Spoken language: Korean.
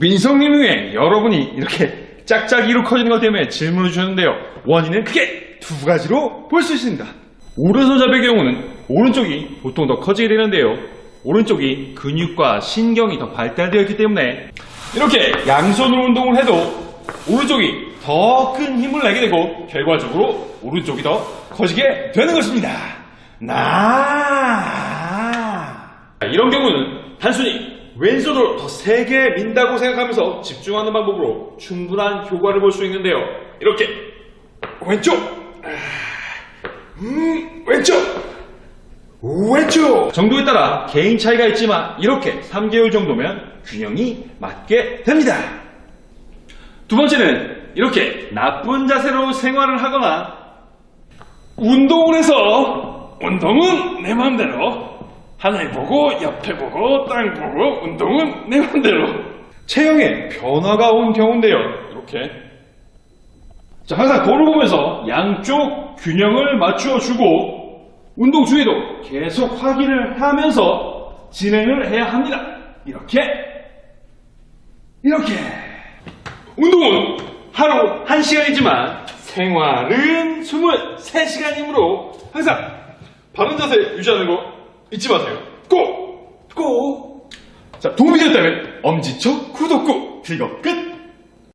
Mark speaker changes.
Speaker 1: 민성님의 여러분이 이렇게 짝짝이로 커지는 것 때문에 질문을 주셨는데요. 원인은 크게 두 가지로 볼 수 있습니다. 오른손잡이의 경우는 오른쪽이 보통 더 커지게 되는데요. 오른쪽이 근육과 신경이 더 발달되어 있기 때문에 이렇게 양손으로 운동을 해도 오른쪽이 더 큰 힘을 내게 되고 결과적으로 오른쪽이 더 커지게 되는 것입니다. 나 이런 경우는 단순히 왼손으로 더 세게 민다고 생각하면서 집중하는 방법으로 충분한 효과를 볼 수 있는데요. 이렇게 왼쪽, 음, 왼쪽, 왼쪽 정도에 따라 개인 차이가 있지만 이렇게 3개월 정도면 균형이 맞게 됩니다. 두 번째는 이렇게 나쁜 자세로 생활을 하거나 운동을 해서 운동은 내 맘대로 하늘 보고 옆에 보고 땅 보고 운동은 내 맘대로. 체형에 변화가 온 경우인데요. 이렇게. 자 항상 거울 보면서 양쪽 균형을 맞추어 주고 운동 중에도 계속 확인을 하면서 진행을 해야 합니다. 이렇게. 이렇게. 운동은 하루 1시간이지만 생활은 23시간이므로 항상 바른 자세 유지하는 거 잊지 마세요. 꼭! 꼭! 자, 도움이 되었다면 엄지척 구독 꾹! 그리고 끝!